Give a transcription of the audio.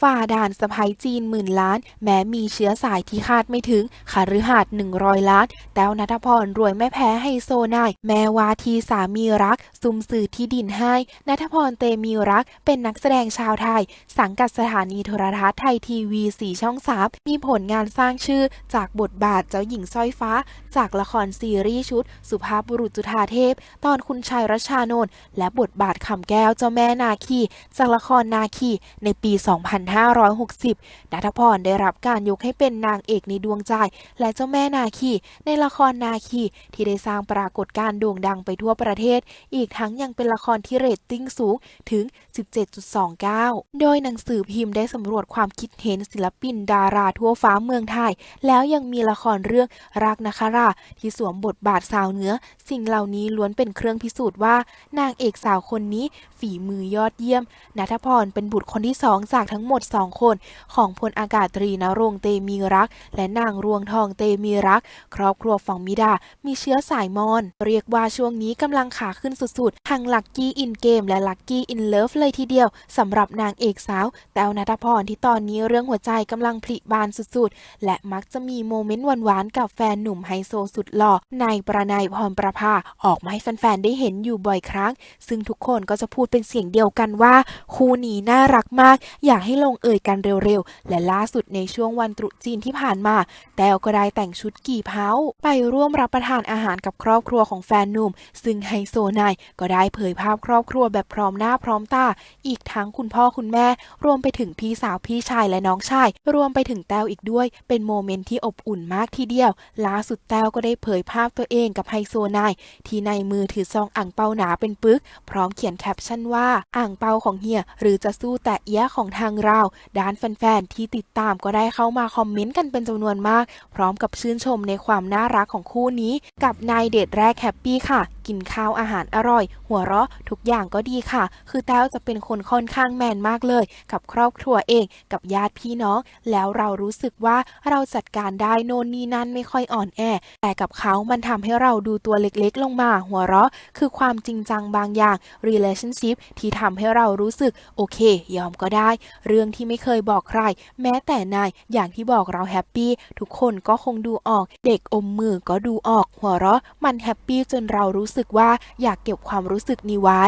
ฝ่าด่านสะพายจีนหมื่นล้าน แม้มีเชื้อสายที่คาดไม่ถึงคาฤหาสน์100 ล้าน แต้วนัทพรรวยไม่แพ้ไฮโซนาย แม้ว่าทีสามีรัก ซุมสื่อที่ดินให้นัทพรเตมีรัก เป็นนักแสดงชาวไทย สังกัดสถานีโทรทัศน์ไทยทีวีสีช่องสามมีผลงานสร้างชื่อจากบทบาทเจ้าหญิงสร้อยฟ้า จากละครซีรีส์ชุด สุภาพบุรุษจุฑาเทพ ตอนคุณชายรัชานนท์และบทบาทคำแก้วเจ้าแม่นาคีจากละครนาคีในปี2560นัทพรได้รับการยกให้เป็นนางเอกในดวงใจ และเจ้าแม่นาคี ในละครนาคี ที่ได้สร้างปรากฏการณ์โด่งดังไปทั่วประเทศ อีกทั้งยังเป็นละครที่เรตติ้งสูงถึง 17.29 โดยหนังสือพิมพ์ได้สำรวจความคิดเห็นศิลปินดาราทั่วฟ้าเมืองไทย แล้วยังมีละครเรื่องรักนาคาราที่สวมบทบาทสาวเนื้อ สิ่งเหล่านี้ล้วนเป็นเครื่องพิสูจน์ว่า นางเอกสาวคนนี้ฝีมือยอดเยี่ยมนัทพรเป็นบุตรคนที่สองจากทั้งหมดสองคนของพลอากาศตรีนรงเตมีรัก และนางรวงทองเตมีรัก ครอบครัวฝั่งมิดา มีเชื้อสายมอญเรียกว่าช่วงนี้กำลังขาขึ้นสุดๆทั้งลักกี้อินเกมและลักกี้อินเลิฟเลยทีเดียวสำหรับนางเอกสาว แต้วนัทพรที่ตอนนี้เรื่องหัวใจกำลังผลิบานสุดๆ และมักจะมีโมเมนต์หวานๆกับแฟนหนุ่มไฮโซสุดหล่อนายประนายพรประภาออกมาให้แฟนๆได้เห็นอยู่บ่อยครั้ง ซึ่งทุกคนก็จะพูดเป็นเสียงเดียวกันว่า คู่นี้น่ารักมาก อยากให้ลงเอ่ยกันเร็วๆ และล่าสุดในช่วงวันตรุษจีนที่ผ่านมา แต้วก็ได้แต่งชุดกี่เผาไปร่วมรับประทานอาหารกับครอบครัวของแฟนหนุ่ม ซึ่งไฮโซนายก็ได้เผยภาพครอบครัวแบบพร้อมหน้าพร้อมตา อีกทั้งคุณพ่อคุณแม่ รวมไปถึงพี่สาวพี่ชายและน้องชาย รวมไปถึงแต้วอีกด้วย เป็นโมเมนต์ที่อบอุ่นมากทีเดียว ล่าสุดแต้วก็ได้เผยภาพตัวเองกับไฮโซนายที่ในมือถือซองอ่างเปาหนาเป็นปึก พร้อมเขียนแคปชั่นว่าอ่างเปาของเฮียหรือจะสู้แต่เอี้ยะของทางเราด้านแฟนๆที่ติดตามก็ได้เข้ามาคอมเมนต์กันเป็นจำนวนมาก พร้อมกับชื่นชมในความน่ารักของคู่นี้ กับนายเดทแรกแฮปปี้ค่ะ กินข้าวอาหารอร่อย หัวเราะทุกอย่างก็ดีค่ะ คือแต้วจะเป็นคนค่อนข้างแมนมากเลย กับครอบครัวเอง กับญาติพี่น้อง แล้วเรารู้สึกว่าเราจัดการได้โน่นนี่นั่นไม่ค่อยอ่อนแอ แต่กับเขามันทำให้เราดูตัวเล็กๆ ลงมา หัวเราะ คือความจริงจังบางอย่าง relationship ที่ทำให้เรารู้สึกโอเค ยอมก็ได้ เรื่องที่ไม่เคยบอกใคร แม้แต่นายอย่างที่บอกเราแฮปปี้ทุกคนก็คงดูออก เด็กอมมือก็ดูออก หัวเราะ มันแฮปปี้จนเรารู้สึกสึกว่าอยากเก็บความรู้สึกนี้ไว้